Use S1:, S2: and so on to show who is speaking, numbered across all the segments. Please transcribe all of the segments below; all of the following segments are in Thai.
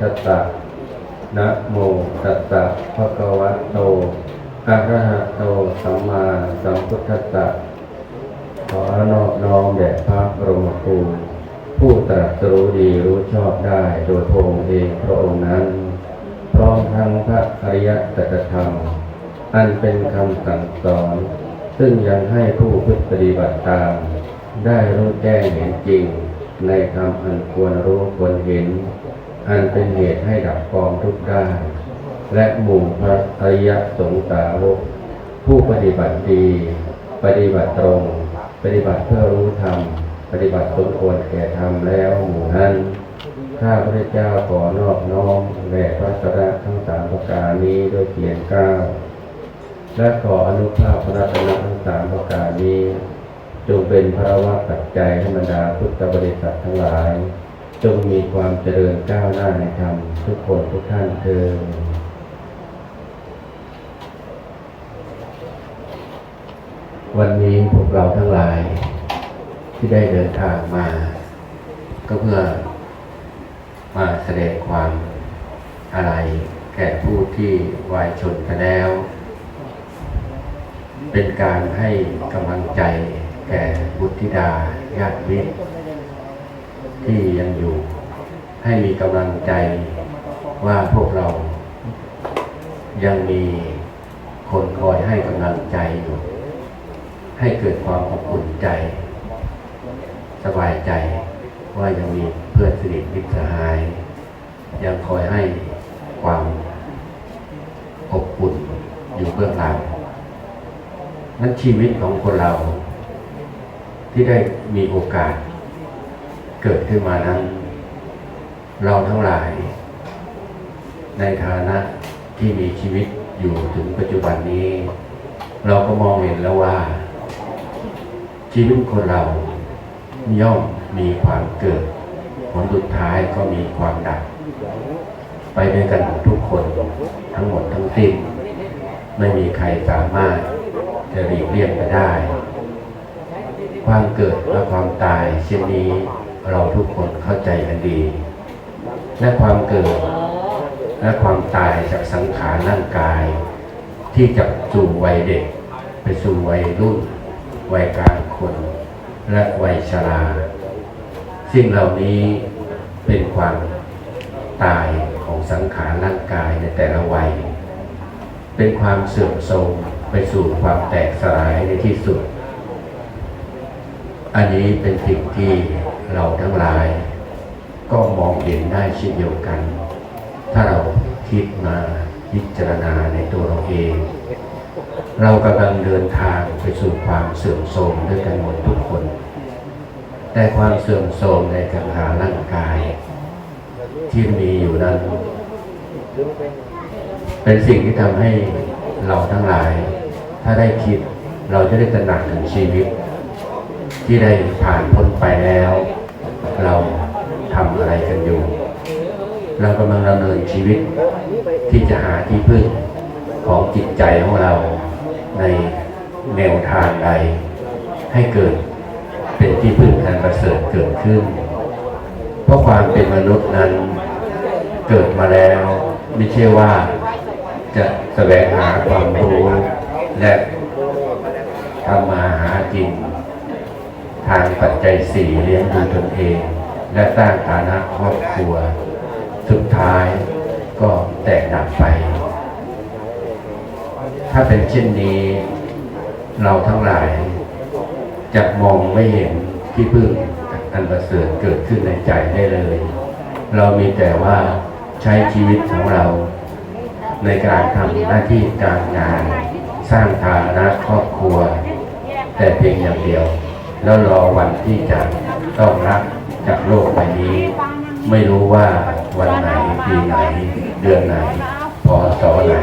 S1: สัมพุทธัสสะนะโมตัสสะภะคะวะโตอะระหะโตสัมมาสัมพุทธัสสะขอนอบน้อมแด่พระบรมครูผู้ตรัสรู้ดีรู้ชอบได้โดยพระองค์เองพระองค์นั้น พร้อมทั้งพระอริยสัจธรรม อันเป็นคำสั่งสอน ซึ่งยังให้ผู้พึกปฏิบัติตาม ได้รู้แจ้งเห็นจริง ในคำอันควรรู้ควรเห็น อันเป็นเหตุให้ดับกองทุกข์ได้ และหมู่พระอริยสงสาวกผู้ปฏิบัติดี ปฏิบัติตรง ปฏิบัติเพื่อรู้ธรรม ปฏิบัติสมควรแก่ธรรมแล้วหมู่นั้นข้าพระเจ้าขอนอบน้อมแด่พระสดาทั้งสามประการนี้ด้วยเกียรติเก้าและขออนุภาพพระรัตนทั้งสามประการนี้ จงเป็นพระวะปัจจัยให้บรรดาพุทธบริษัททั้งหลาย จงมีความเจริญก้าวหน้าในธรรมทุกคนทุกท่านเถิดวันนี้พวกเราทั้งหลายที่ได้เดินทางมา ก็เพื่อมาแสดงความอะไรแก่ผู้ที่วายชนไปแล้ว เป็นการให้กำลังใจแก่บุตรธิดาญาติมิตร ที่ยังอยู่ ให้มีกำลังใจว่าพวกเรายังมีคนคอยให้กำลังใจอยู่ ให้เกิดความอบอุ่นใจ สบายใจว่ายังมีเพื่อนสนิทมิตรสหาย ยังคอยให้ความอบอุ่นอยู่เบื้องหลังนั้นชีวิตของคนเราที่ได้มีโอกาส เกิดขึ้นมานั้น เราทั้งหลาย ในฐานะที่มีชีวิตอยู่ถึงปัจจุบันนี้ เราก็มองเห็นแล้วว่า ชีวิตคนเราย่อมมีความเกิด ผลสุดท้ายก็มีความดับ ไปด้วยกันทุกคนทั้งหมดทั้งสิ้นไม่มีใครสามารถจะหลีกเลี่ยงไปได้ ความเกิดและความตายเช่นนี้ เราทุกคนเข้าใจกันดี และความเกิด และความตายจากสังขารร่างกาย ที่จะสู่วัยเด็ก ไปสู่วัยรุ่น วัยกลางคน และวัยชราสิ่งเหล่านี้เป็นความตายของสังขารร่างกายในแต่ละวัย เป็นความเสื่อมโทรมไปสู่ความแตกสลายในที่สุด อันนี้เป็นสิ่งที่ เราทั้งหลาย ก็มองเห็นได้เช่นเดียวกัน ถ้าเราคิดมาพิจารณาในตัวเราเอง เรากำลังเดินทางไปสู่ความเสื่อมโทรมด้วยกันหมดทุกคน แต่ความเสื่อมโทรมในกังหาร่างกาย ที่มีอยู่นั้น เป็นสิ่งที่ทำให้เราทั้งหลาย ถ้าได้คิดเราจะได้ตระหนักถึงชีวิต ที่ได้ผ่านพ้นไปแล้ว เราทำอะไรกันอยู่ เรากำลังดำเนินชีวิตที่จะหาที่พึ่งของจิตใจของเราในแนวทางใด ให้เกิดเป็นที่พึ่งอันประเสริฐเกิดขึ้น เพราะความเป็นมนุษย์นั้นเกิดมาแล้วไม่ใช่ว่าจะแสวงหาความรู้และทำมาหากิน ทางปัจจัยสี่เลี้ยงดูตนเอง และสร้างฐานะครอบครัว สุดท้ายก็แตกดับไป ถ้าเป็นเช่นนี้ เราทั้งหลายจะมองไม่เห็นที่พึ่งอันประเสริฐเกิดขึ้นในใจได้เลย เรามีแต่ว่าใช้ชีวิตของเรา ในการทำหน้าที่การงาน สร้างฐานะครอบครัว แต่เพียงอย่างเดียว แล้วรอวันที่จะต้องรับจากโลกใบนี้ ไม่รู้ว่าวันไหนปีไหน เดือนไหนพศไหน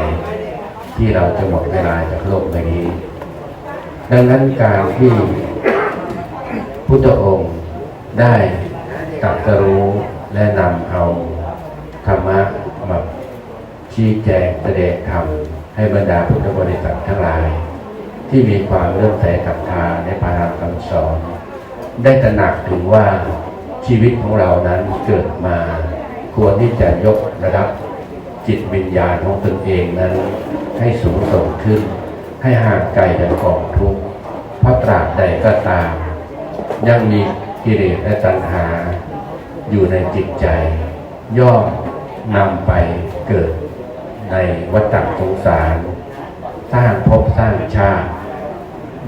S1: ที่เราจะหมดเวลาจากโลกใบนี้ ดังนั้นการที่พุทธองค์ได้ตรัสรู้และนำเอาธรรมะมาชี้แจงแสดงธรรมให้บรรดาพุทธบริษัททั้งหลาย ที่มีความเลื่มใสศรัทธาในพระธรรมคำสอน ได้ตระหนักถึงว่าชีวิตของเรานั้นเกิดมา ควรที่จะยกระดับจิตวิญญาณของตนเองนั้น ให้สูงส่งขึ้น ให้ห่างไกลจากกองทุกข์เพราะตราบใดก็ตาม ยังมีกิเลสและตัณหา อยู่ในจิตใจ ย่อมนำไปเกิดในวัฏสงสาร สร้างภพสร้างชาติ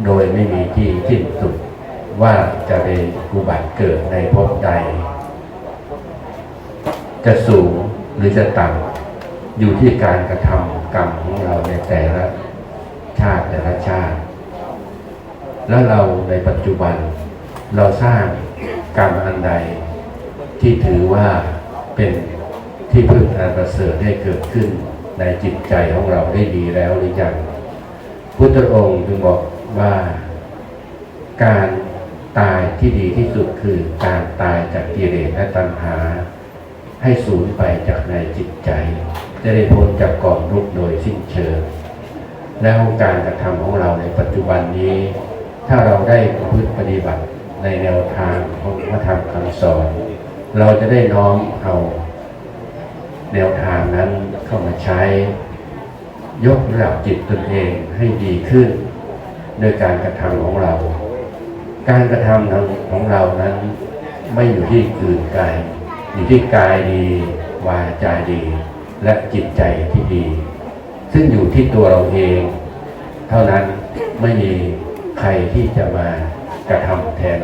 S1: โดยไม่มีที่สิ้นสุดว่าจะเป็นอุบัติเกิดในภพใด จะสูงหรือจะต่ำอยู่ที่การกระทำกรรมของเราในแต่ละชาติแต่ละชาติ แล้วเราในปัจจุบัน เราสร้างกรรมอันใด ที่ถือว่าเป็นที่พึ่งอันประเสริฐได้เกิดขึ้นในจิตใจของเราได้ดีแล้วหรือยังพุทธองค์จึงบอก ว่าการตายที่ดีที่สุดคือการตายจากกิเลสและตัณหา ให้สูญไปจากในจิตใจ จะได้พ้นจากกองทุกข์โดยสิ้นเชิง แล้วการกระทำของเราในปัจจุบันนี้ ถ้าเราได้ประพฤติปฏิบัติในแนวทางของพระธรรมคำสอน เราจะได้น้อมเอาแนวทางนั้นเข้ามาใช้ ยกระดับจิตตนเองให้ดีขึ้น โดยการกระทำของเรา การกระทำของเรานั้นไม่อยู่ที่อื่นไกลอยู่ที่กายดีวาจาดี และจิตใจที่ดี ซึ่งอยู่ที่ตัวเราเอง เท่านั้นไม่มีใครที่จะมากระทำแทน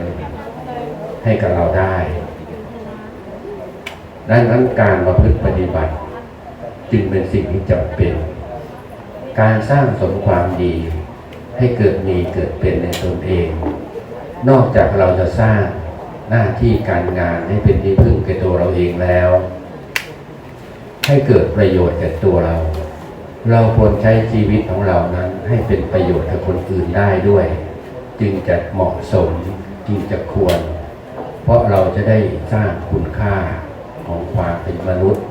S1: ให้กับเราได้ดังนั้นการประพฤติปฏิบัติ จึงเป็นสิ่งที่จำเป็น การสร้างสมความดี ให้เกิดมีเกิดเป็นในตนเอง นอกจากเราจะสร้างหน้าที่การงานให้เป็นที่พึ่งแก่ตัวเราเองแล้ว ให้เกิดประโยชน์แก่ตัวเรา เราควรใช้ชีวิตของเรานั้น ให้เป็นประโยชน์กับคนอื่นได้ด้วย จึงจะเหมาะสมจึงจะควร เพราะเราจะได้สร้างคุณค่าของความเป็นมนุษย์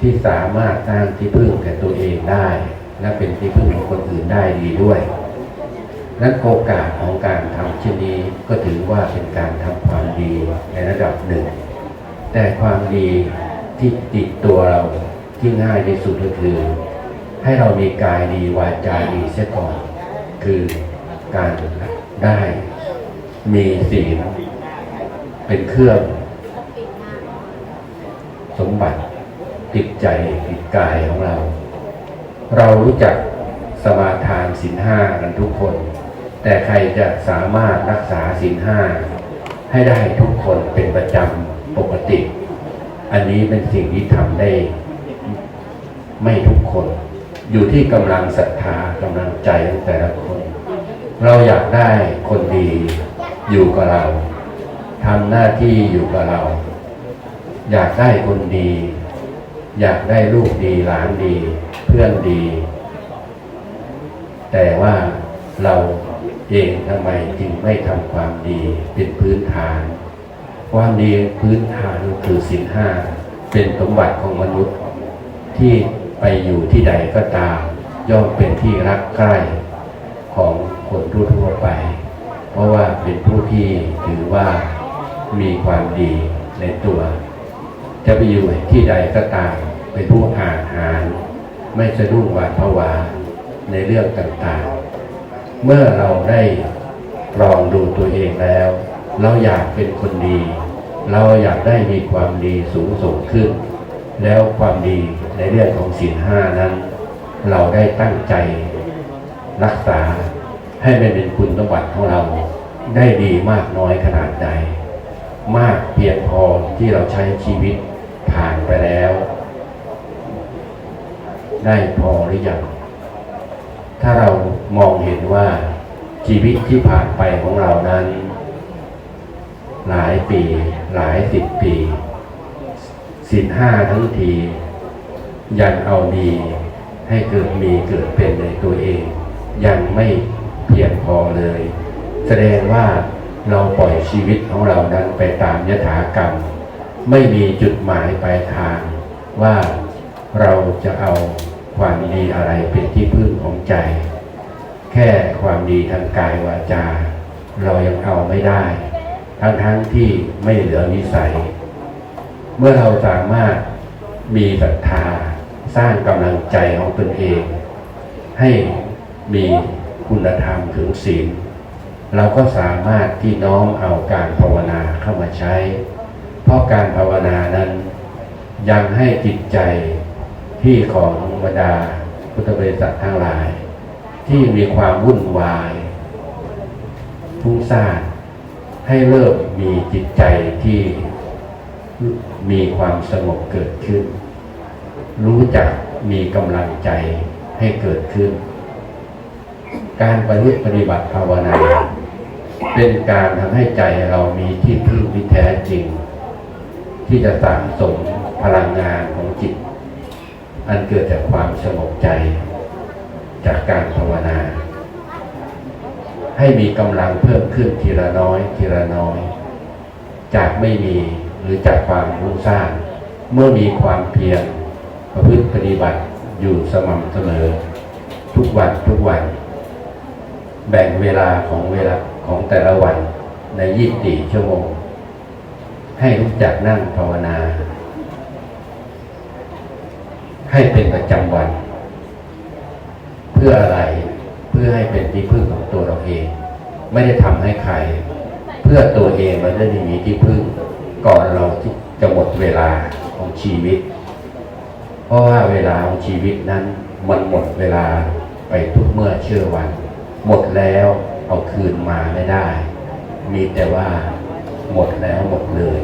S1: ที่สามารถสร้างที่พึ่งแก่ตัวเองได้ และเป็นที่พึ่งของคนอื่นได้ดีด้วย นั้นโอกาสของการทำเช่นนี้ก็ถือว่าเป็นการทำความดีในระดับหนึ่ง แต่ความดีที่ติดตัวเราที่ง่ายที่สุดก็คือ ให้เรามีกายดีวาจาดีเสียก่อน คือการได้มีศีลเป็นเครื่อง สมบัติติดใจติดกายของเรา เรารู้จักสมาทานศีลห้ากันทุกคน แต่ใครจะสามารถรักษาศีลห้าให้ได้ทุกคนเป็นประจำปกติ อันนี้เป็นสิ่งที่ทำได้ ไม่ทุกคน อยู่ที่กำลังศรัทธากำลังใจของแต่ละคน เราอยากได้คนดีอยู่กับเราทำหน้าที่อยู่กับเรา อยากได้คนดี อยากได้ลูกดีหลานดี เพื่อนดี แต่ว่าเรา เองทำไมจึงไม่ทำความดีเป็นพื้นฐาน ความดีพื้นฐานคือสินห้าเป็นสมบัติของมนุษย์ ที่ไปอยู่ที่ใดก็ตาม ย่อมเป็นที่รักใกล้ของคนทั่วไป เพราะว่าเป็นผู้ที่ถือว่ามีความดีในตัว จะไปอยู่ที่ใดก็ตามเป็นผู้อาหาร ไม่สะดุ้งหวาดผวาในเรื่องต่างๆ เมื่อเราได้ลองดูตัวเองแล้ว เราอยากเป็นคนดี เราอยากได้มีความดีสูงส่งขึ้น แล้วความดีในเรื่องของศีลห้านั้น เราได้ตั้งใจรักษาให้มันเป็นคุณสมบัติของเราได้ดีมากน้อยขนาดใด มากเพียงพอที่เราใช้ชีวิตผ่านไปแล้ว ได้พอหรือยัง ถ้าเรามองเห็นว่าชีวิตที่ผ่านไปของเรานั้น หลายปีหลายสิบปีสินห้าทั้งที ยังเอาดีให้เกิดมีเกิดเป็นในตัวเอง ยังไม่เพียงพอเลย แสดงว่าเราปล่อยชีวิตของเรานั้นไปตามยถากรรม ไม่มีจุดหมายปลายทางว่าเราจะเอา ความดีอะไรเป็นที่พึ่งของใจ แค่ความดีทางกายวาจา เรายังเอาไม่ได้ ทั้งๆที่ไม่เหลือวิสัย เมื่อเราสามารถมีศรัทธาสร้างกำลังใจของตนเอง ให้มีคุณธรรมถึงศีลเราก็สามารถที่น้อมเอาการภาวนาเข้ามาใช้ เพราะการภาวนานั้นยังให้จิตใจที่ของ บรรดาพุทธบริษัททั้งหลาย ที่มีความวุ่นวายฟุ้งซ่านให้เริ่มมีจิตใจที่มีความสงบเกิดขึ้น รู้จักมีกำลังใจให้เกิดขึ้น การปฏิปฏิบัติภาวนา เป็นการทำให้ใจเรามีที่พึ่งที่แท้จริง ที่จะสั่งสมพลังงานของจิต อันเกิดจากความสงบใจ จากการภาวนา ให้มีกำลังเพิ่มขึ้นทีละน้อยทีละน้อย จากไม่มีหรือจากความรุ่งสร้าง เมื่อมีความเพียรประพฤติปฏิบัติอยู่สม่ำเสมอ ทุกวันทุกวัน แบ่งเวลาของเวลาของแต่ละวันในยี่สิบชั่วโมง ให้รู้จักนั่งภาวนา ให้เป็นประจำวัน เพื่ออะไรเพื่อให้เป็นที่พึ่งของตัวเราเอง ไม่ได้ทำให้ใคร เพื่อตัวเองมันได้มีที่พึ่ง ก่อนเราที่จะหมดเวลาของชีวิต เพราะว่าเวลาของชีวิตนั้น มันหมดเวลาไปทุกเมื่อเชื่อวัน หมดแล้วเอาคืนมาไม่ได้ มีแต่ว่าหมดแล้วหมดเลย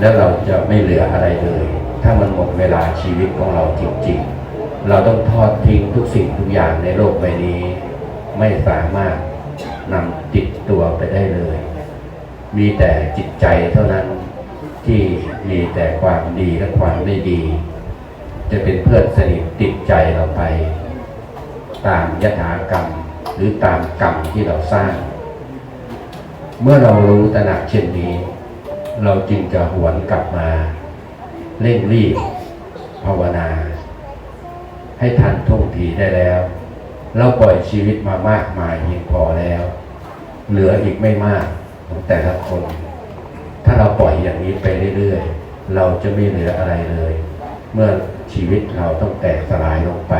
S1: แล้วเราจะไม่เหลืออะไรเลย ถ้ามันหมดเวลาชีวิตของเราจริงๆ เราต้องทอดทิ้งทุกสิ่งทุกอย่างในโลกใบนี้ ไม่สามารถนำติดตัวไปได้เลย มีแต่จิตใจเท่านั้นที่มีแต่ความดีและความไม่ดี จะเป็นเพื่อนสนิทติดใจเราไป ตามยถากรรมหรือตามกรรมที่เราสร้าง เมื่อเรารู้ตระหนักเช่นนี้ เราจึงจะหวนกลับมา เร่งรีบภาวนา ให้ทันท่วงทีได้แล้ว เราปล่อยชีวิตมามากมายเพียงพอแล้ว เหลืออีกไม่มากของแต่ละคน ถ้าเราปล่อยอย่างนี้ไปเรื่อยๆ เราจะไม่เหลืออะไรเลย เมื่อชีวิตเราต้องแตกสลายลงไป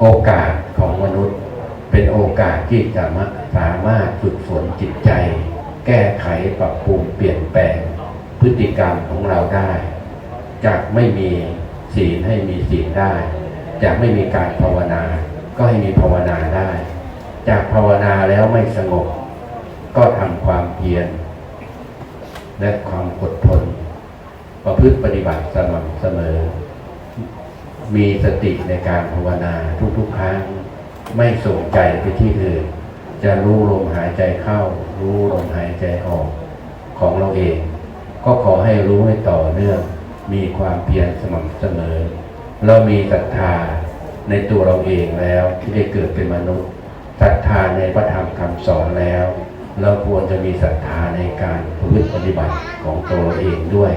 S1: โอกาสของมนุษย์เป็นโอกาสที่จะมาสามารถฝึกฝนจิตใจ แก้ไขปรับปรุงเปลี่ยนแปลงพฤติกรรมของเราได้ จากไม่มีศีลให้มีศีลได้ จากไม่มีการภาวนา ก็ให้มีภาวนาได้ จากภาวนาแล้วไม่สงบ ก็ทำความเพียรและความอดทน ประพฤติปฏิบัติสม่ำเสมอ มีสติในการภาวนาทุกๆครั้ง ไม่ส่งใจไปที่อื่น จะรู้ลมหายใจเข้า รู้ลมหายใจออกของเราเอง ก็ขอให้รู้ให้ต่อเนื่อง มีความเพียรสม่ำเสมอ เรามีศรัทธาในตัวเราเองแล้วที่ได้เกิดเป็นมนุษย์ศรัทธาในพระธรรมคำสอนแล้ว เราควรจะมีศรัทธาในการประพฤติปฏิบัติของตัวเราเองด้วย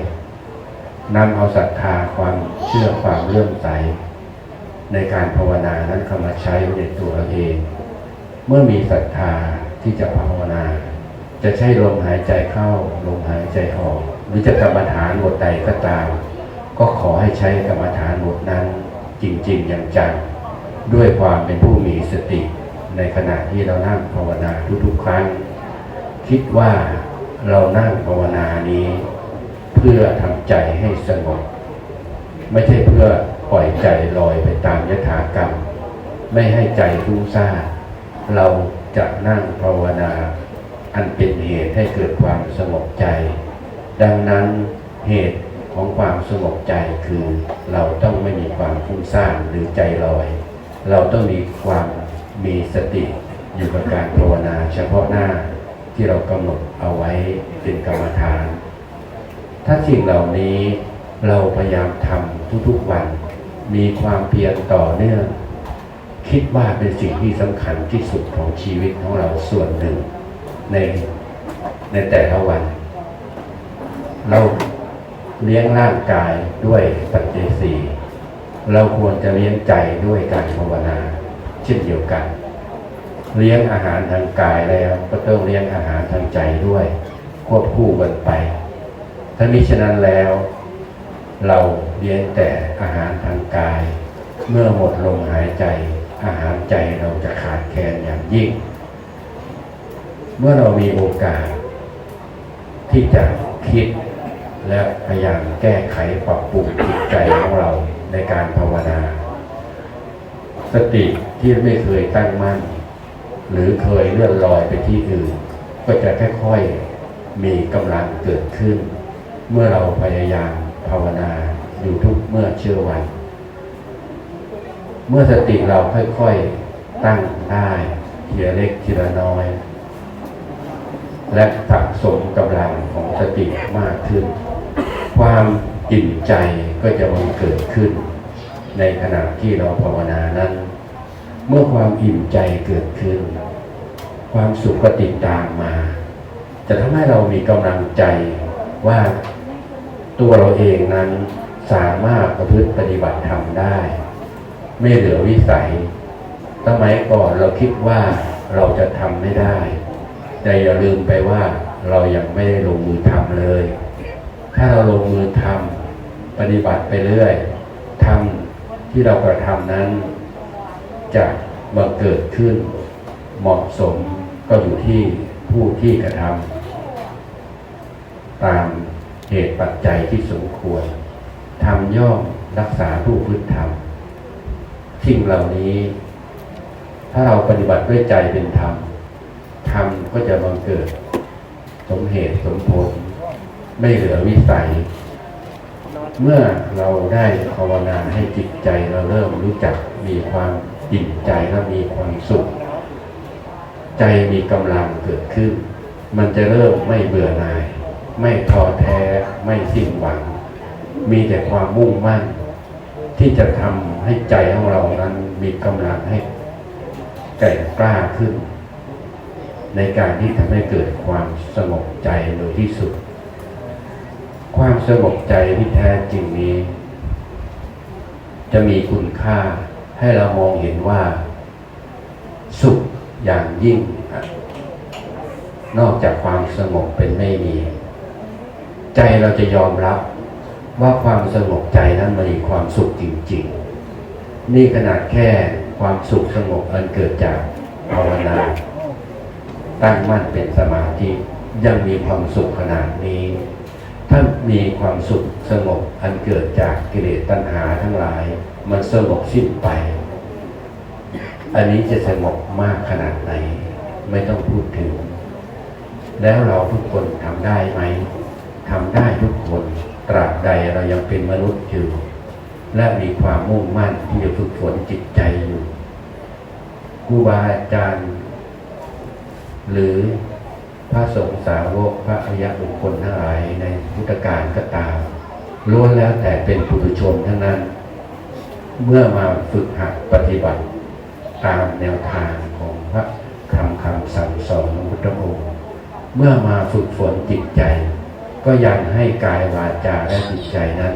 S1: นำเอาศรัทธาความเชื่อความเลื่อมใส ในการภาวนานั้นเข้ามาใช้ในตัวเราเอง เมื่อมีศรัทธาที่จะภาวนา จะใช้ลมหายใจเข้าลมหายใจออก หรือจะกรรมฐานบทใดก็ตาม ก็ขอให้ใช้กรรมฐานบทนั้นจริงๆอย่างจังด้วยความเป็นผู้มีสติ ในขณะที่เรานั่งภาวนาทุกๆครั้ง คิดว่าเรานั่งภาวนานี้ เพื่อทำใจให้สงบ ไม่ใช่เพื่อปล่อยใจลอยไปตามยถากรรม ไม่ให้ใจรู้ซ่านเราจะนั่งภาวนา อันเป็นเหตุให้เกิดความสงบใจ ดังนั้นเหตุของความสงบใจคือเราต้องไม่มีความฟุ้งซ่านหรือใจลอย เราต้องมีความมีสติอยู่กับการภาวนาเฉพาะหน้าที่เรากำหนดเอาไว้เป็นกรรมฐาน ถ้าสิ่งเหล่านี้เราพยายามทำทุกๆวัน มีความเพียรต่อเนื่อง คิดว่าเป็นสิ่งที่สำคัญที่สุดของชีวิตของเราส่วนหนึ่ง ในในแต่ละวัน เราเลี้ยงร่างกายด้วยปัจจัยสี่เราควรจะเลี้ยงใจด้วยการภาวนาเช่นเดียวกัน เลี้ยงอาหารทางกายแล้วก็ต้องเลี้ยงอาหารทางใจด้วย ควบคู่กันไป ถ้ามิฉะนั้นแล้ว เราเลี้ยงแต่อาหารทางกาย เมื่อหมดลมหายใจ อาหารใจเราจะขาดแคลนอย่างยิ่ง เมื่อเรามีโอกาส ที่จะคิดและพยายามแก้ไขปรับปรุงจิตใจของเราในการภาวนา สติที่ไม่เคยตั้งมั่น หรือเคยเลื่อนลอยไปที่อื่น ก็จะค่อยๆมีกำลังเกิดขึ้น เมื่อเราพยายามภาวนาอยู่ทุกเมื่อเชื่อวัน เมื่อสติเราค่อยๆตั้งได้ทีละเล็กทีละน้อย และสะสมกำลังของสติมากขึ้น ความอิ่มใจก็จะบังเกิดขึ้น ในขณะที่เราภาวนานั้น เมื่อความอิ่มใจเกิดขึ้น ความสุขก็ติดตามมา จะทำให้เรามีกำลังใจว่าตัวเราเองนั้นสามารถประพฤติปฏิบัติธรรมได้ ไม่เหลือวิสัยสมัยก่อนเราคิดว่าเราจะทำไม่ได้ แต่อย่าลืมไปว่าเรายังไม่ได้ลงมือทำเลย ถ้าเราลงมือทำปฏิบัติไปเรื่อยทำที่เรากระทำนั้น จะบังเกิดขึ้น เหมาะสมก็อยู่ที่ผู้ที่กระทำตามเหตุปัจจัยที่สมควรทำย่อมรักษาผู้พื้นธรรมสิ่งเหล่านี้ ถ้าเราปฏิบัติด้วยใจเป็นธรรม ธรรมก็จะบังเกิด สมเหตุสมผล ไม่เหลือวิสัย เมื่อเราได้ภาวนาให้จิตใจเราเริ่มรู้จักมีความอิ่มใจและมีความสุข ใจมีกำลังเกิดขึ้น มันจะเริ่มไม่เบื่อหน่าย ไม่ท้อแท้ไม่สิ้นหวัง มีแต่ความมุ่งมั่น ที่จะทำให้ใจของเรานั้นมีกำลังให้แก่งกล้าขึ้น ในการที่ทำให้เกิดความสงบใจโดยที่สุด ความสงบใจที่แท้จริงนี้ จะมีคุณค่าให้เรามองเห็นว่า สุขอย่างยิ่ง นอกจากความสงบเป็นไม่มี ใจเราจะยอมรับว่าความสงบใจนั้นมันมีความสุขจริง ๆ นี่ขนาดแค่ความสุขสงบอันเกิดจากภาวนา ตั้งมั่นเป็นสมาธิยังมีความสุขขนาดนี้ถ้ามีความสุขสงบอันเกิดจากกิเลสตัณหาทั้งหลาย มันสงบสิ้นไป อันนี้จะสงบมากขนาดไหน ไม่ต้องพูดถึง แล้วเราทุกคนทำได้ไหมทำได้ทุกคนตราบใดเรายังเป็นมนุษย์อยู่ และมีความมุ่งมั่นที่จะฝึกฝนจิตใจอยู่ครูบาอาจารย์ หรือพระสงฆ์สาวกพระอริยบุคคลทั้งหลายในพุทธการก็ตามล้วนแล้วแต่เป็นปุถุชนทั้งนั้น เมื่อมาฝึกหัดปฏิบัติตามแนวทางของพระคำคำสั่งสอนของพุทธองค์เมื่อมาฝึกฝนจิตใจ ก็ยังให้กายวาจาและจิตใจนั้น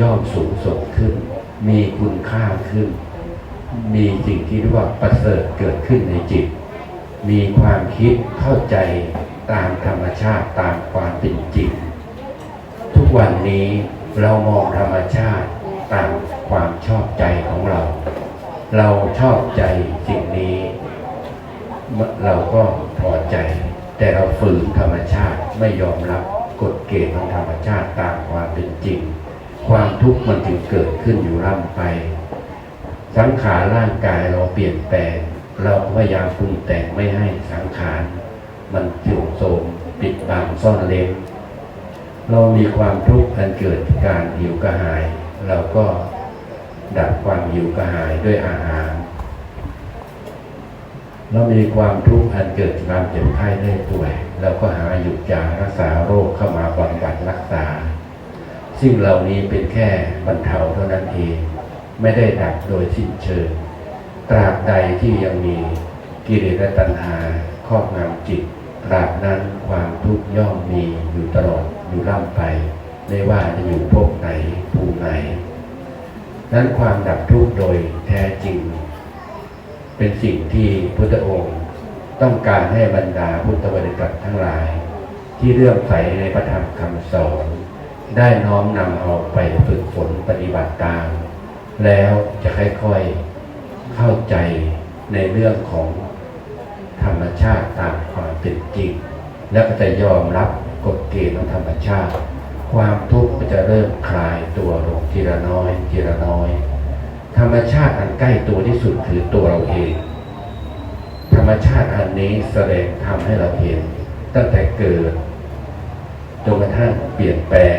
S1: ย่อมสูงส่งขึ้น มีคุณค่าขึ้น มีสิ่งที่เรียกว่าประเสริฐเกิดขึ้นในจิต มีความคิดเข้าใจตามธรรมชาติตามความเป็นจริง ทุกวันนี้เรามองธรรมชาติตามความชอบใจของเรา เราชอบใจสิ่งนี้ เราก็พอใจ แต่เราฝืนธรรมชาติไม่ยอมรับกฎเกณฑ์ของธรรมชาติตามความเป็นจริง ความทุกข์มันจึงเกิดขึ้นอยู่ร่ำไป สังขารร่างกายเราเปลี่ยนแปลง เราพยายามปรุงแต่งไม่ให้สังขาร มันเสื่อมโทรมปิดบังซ่อนเล้นเรามีความทุกข์อันเกิดการหิวกระหาย เราก็ดับความหิวกระหายด้วยอาหาร เรามีความทุกข์อันเกิดกความเจ็บไข้ได้ป่วย เราก็หาหยุดยารักษาโรคเข้ามาบำบัดรักษาสิ่งเหล่านี้เป็นแค่บรรเทาเท่านั้นเอง ไม่ได้ดับโดยสิ้นเชิง ตราบใดที่ยังมีกิเลสและตัณหาครอบงำจิตตราบนั้นความทุกข์ย่อมมีอยู่ตลอดอยู่ร่ำไป ไม่ว่าจะอยู่ภพไหนภูมิไหน นั้นความดับทุกข์โดยแท้จริง เป็นสิ่งที่พุทธองค์ต้องการให้บรรดาพุทธบริษัททั้งหลาย ที่เลื่อมใสในพระธรรมคำสอน ได้น้อมนำเอาไปฝึกฝนปฏิบัติตาม แล้วจะค่อยๆ เข้าใจในเรื่องของธรรมชาติตามความเป็นจริง แล้วก็จะยอมรับกฎเกณฑ์ของธรรมชาติ ความทุกข์ก็จะเริ่มคลายตัวลงทีละน้อยทีละน้อย ธรรมชาติอันใกล้ตัวที่สุดคือตัวเราเอง ธรรมชาติอันนี้แสดงทำให้เราเห็น ตั้งแต่เกิดจนกระทั่งเปลี่ยนแปลง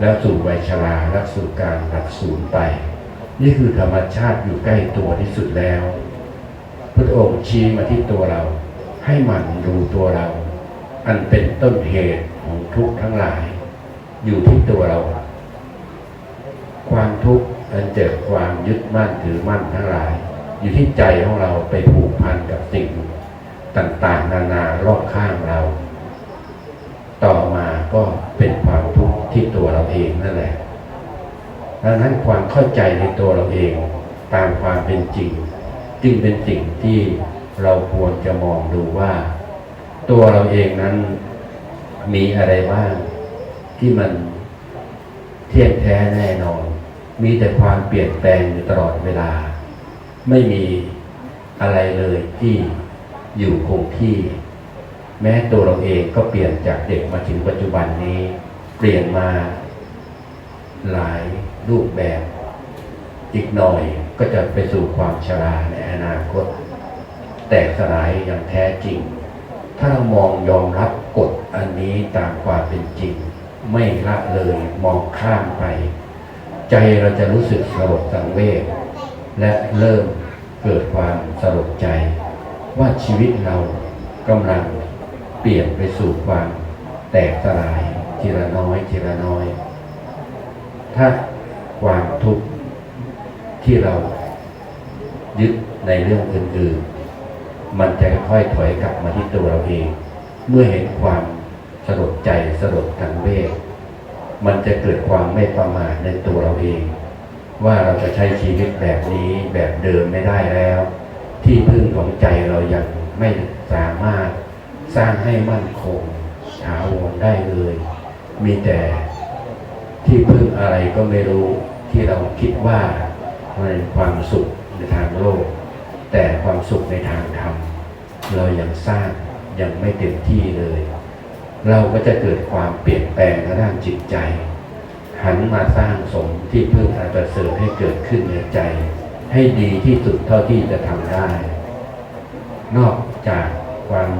S1: แล้วสู่วัยชราและสู่การดับสูญไป นี่คือธรรมชาติอยู่ใกล้ตัวที่สุดแล้ว พระองค์ชี้มาที่ตัวเรา ให้หมันดูตัวเรา อันเป็นต้นเหตุของทุกข์ทั้งหลาย อยู่ที่ตัวเรา ความทุกข์อันเกิดความยึดมั่นถือมั่นทั้งหลาย อยู่ที่ใจของเราไปผูกพันกับสิ่งต่างๆ นานารอบข้างเรา ต่อมาก็เป็นความทุกข์ที่ตัวเราเองนั่นแหละ ดังนั้นความเข้าใจในตัวเราเองตามความเป็นจริง จึงเป็นสิ่งที่เราควรจะมองดูว่า ตัวเราเองนั้นมีอะไรบ้างที่มันเที่ยงแท้แน่นอน มีแต่ความเปลี่ยนแปลงอยู่ตลอดเวลา ไม่มีอะไรเลยที่อยู่คงที่ แม้ตัวเราเองก็เปลี่ยนจากเด็กมาถึงปัจจุบันนี้ เปลี่ยนมาหลาย รูปแบบ อีกหน่อยก็จะไปสู่ความชราในอนาคต แตกสลายอย่างแท้จริง ถ้าเรามองยอมรับกฎอันนี้ตามความเป็นจริง ไม่ละเลยมองข้ามไป ใจเราจะรู้สึกสลดสังเวชและเริ่มเกิดความสลดใจ ว่าชีวิตเรากำลังเปลี่ยนไปสู่ความแตกสลายทีละน้อยทีละน้อย ถ้า ความทุกข์ที่เรายึดในเรื่องอื่นๆ มันจะค่อยๆถอยกลับมาที่ตัวเราเอง เมื่อเห็นความสลดใจสลดทังเวชมันจะเกิดความไม่ประมาทในตัวเราเอง ว่าเราจะใช้ชีวิตแบบนี้แบบเดิมไม่ได้แล้ว ที่พึ่งของใจเรายังไม่สามารถสร้างให้มั่นคงถาวรได้เลย มีแต่ที่พึ่งอะไรก็ไม่รู้ ที่เราคิดว่ามันเป็นความสุขในทางโลก แต่ความสุขในทางธรรมเรายังสร้างยังไม่เต็มที่เลย เราก็จะเกิดความเปลี่ยนแปลงทางด้านจิตใจ หันมาสร้างสมที่พึ่งอันประเสริฐให้เกิดขึ้นในใจ ให้ดีที่สุดเท่าที่จะทำได้ นอกจากความ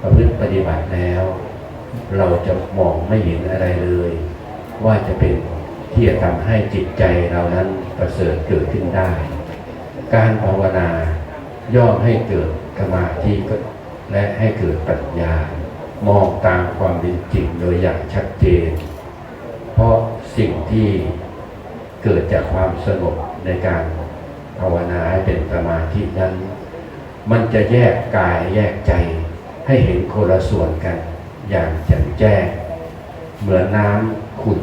S1: ประพฤติปฏิบัติแล้ว เราจะมองไม่เห็นอะไรเลย ว่าจะเป็น ที่จะทำให้จิตใจเรานั้นประเสริฐเกิดขึ้นได้ การภาวนาย่อมให้เกิดสมาธิและให้เกิดปัญญา มองตามความเป็นจริงโดยอย่างชัดเจน เพราะสิ่งที่เกิดจากความสงบในการภาวนาให้เป็นสมาธินั้น มันจะแยกกายแยกใจให้เห็นคนละส่วนกันอย่างแจ่มแจ้ง เหมือนน้ำขุ่น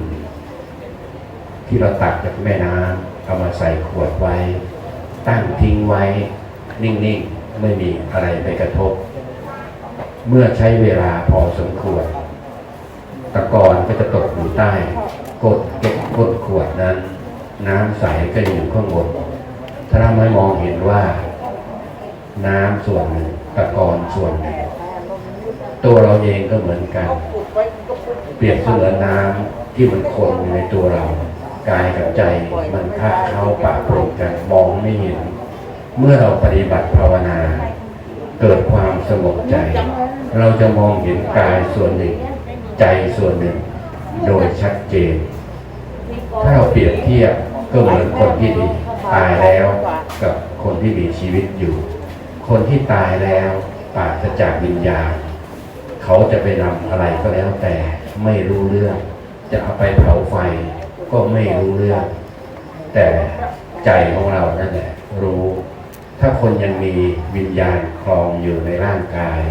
S1: ที่เราตักจากแม่น้ำเอามาใส่ขวดไว้ ตั้งทิ้งไว้ นิ่งๆ ไม่มีอะไรไปกระทบ เมื่อใช้เวลาพอสมควร ตะกอนก็จะตกอยู่ใต้ กดเก็บกดขวดนั้น น้ำใสก็อยู่ข้างบนถ้าเราไม่มองเห็นว่า น้ำส่วนหนึ่งตะกอนส่วนหนึ่งตัวเราเองก็เหมือนกัน เปรียบเสมือนน้ำที่มันคนอยู่ในตัวเรา กายกับใจมันคาเข้าปะปนกันมองไม่เห็น เมื่อเราปฏิบัติภาวนา เกิดความสงบใจ เราจะมองเห็นกายส่วนหนึ่ง ใจส่วนหนึ่ง โดยชัดเจน ถ้าเราเปรียบเทียบก็เหมือนคนที่ดีตายแล้วกับคนที่มีชีวิตอยู่ คนที่ตายแล้วปราศจากวิญญาณเขาจะไปนำอะไรก็แล้วแต่ไม่รู้เรื่อง จะเอาไปเผาไฟ ก็ไม่รู้เรื่อง แต่ใจของเรานั่นแหละรู้ ถ้าคนยังมีวิญญาณคลองอยู่ในร่างกาย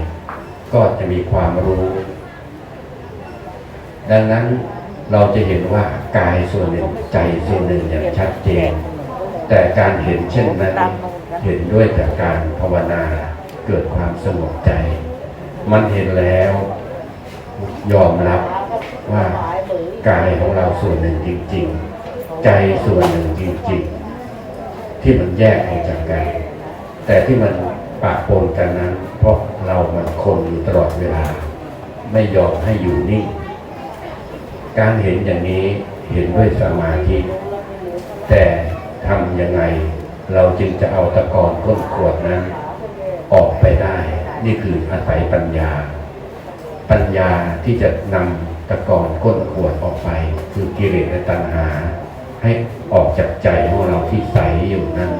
S1: ก็จะมีความรู้ ดังนั้นเราจะเห็นว่ากายส่วนหนึ่งใจส่วนหนึ่งอย่างชัดเจน แต่การเห็นเช่นนั้น เห็นด้วยจากการภาวนาเกิดความสงบใจ มันเห็นแล้วยอมรับว่า กายของเราส่วนหนึ่งจริง ๆ ใจส่วนหนึ่งจริง ๆ ที่มันแยกออกจากกัน แต่ที่มันปะปนกันนั้น เพราะเรามันคนอยู่ตลอดเวลา ไม่ยอมให้อยู่นิ่ง การเห็นอย่างนี้เห็นด้วยสมาธิ แต่ทำยังไงเราจึงจะเอาตะกอนก้นขวดนั้น ออกไปได้ นี่คืออาศัยปัญญา ปัญญาที่จะนำ ตะกอนก้นขวดออกไป คือกิเลสและตัณหา ให้ออกจากใจของเราที่ใสอยู่นั้น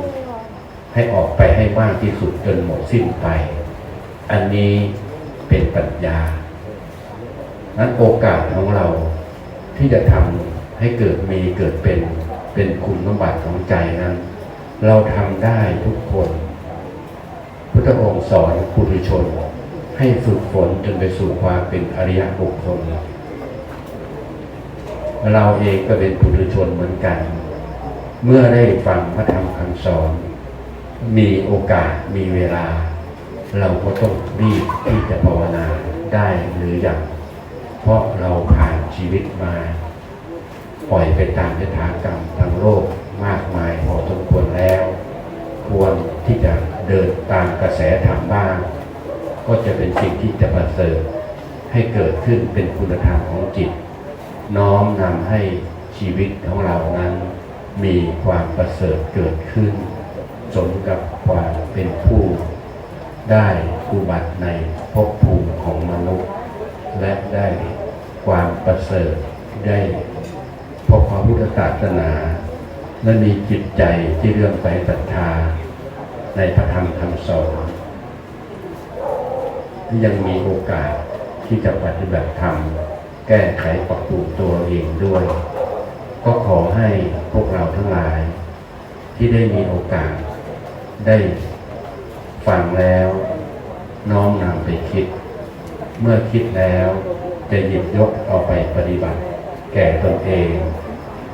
S1: ให้ออกไปให้มากที่สุดจนหมดสิ้นไป อันนี้เป็นปัญญา นั้นโอกาสของเราที่จะทำให้เกิดมีเกิดเป็นเป็นคุณสมบัติของใจนั้น เราทำได้ทุกคน พุทธองค์สอนปุถุชน ให้ฝึกฝนจนไปสู่ความเป็นอริยบุคคล เราเองก็เป็นปุถุชนเหมือนกัน เมื่อได้ฟังพระธรรมคำสอน มีโอกาสมีเวลา เราก็ต้องรีบที่จะภาวนาได้หรือยังเพราะเราผ่านชีวิตมา ปล่อยไปตามยถากรรมทางโลกมากมายพอสมควรแล้ว ควรที่จะเดินตามกระแสธรรมบ้าง ก็จะเป็นสิ่งที่จะประเสริฐให้เกิดขึ้นเป็นคุณธรรมของจิต น้อมนำให้ชีวิตของเรานั้น มีความประเสริฐเกิดขึ้น สมกับความเป็นผู้ ได้อุบัติในภพภูมิของมนุษย์ และได้ความประเสริฐได้พบพระพุทธศาสนา และมีจิตใจที่เรื่อมใสศรัทธา ในพระธรรมคำสอนที่ยังมีโอกาสที่จะปฏิบัติธรรม แก้ไขปรับปรุงตัวเองด้วย ก็ขอให้พวกเราทั้งหลาย ที่ได้มีโอกาส ได้ฟังแล้วน้อมนำไปคิด เมื่อคิดแล้วจะหยิบยกเอาไปปฏิบัติ แก่ตนเอง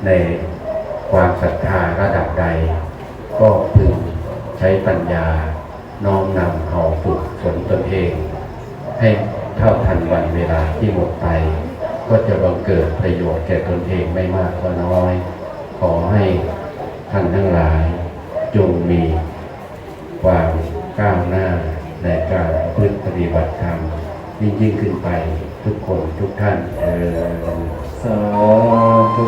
S1: ในความศรัทธาระดับใด ก็พึงใช้ปัญญาน้อมนำเอาฝึกฝนตนเอง ให้เท่าทันวันเวลาที่หมดไป ก็จะบังเกิดประโยชน์แก่ตนเองไม่มากก็น้อย ขอให้ท่านทั้งหลาย จงมีความก้าวหน้าในการพึ่ปฏิบัติธรรมยิ่งยิ่งขึ้นไปทุกคนทุกท่านเออ
S2: สาธุ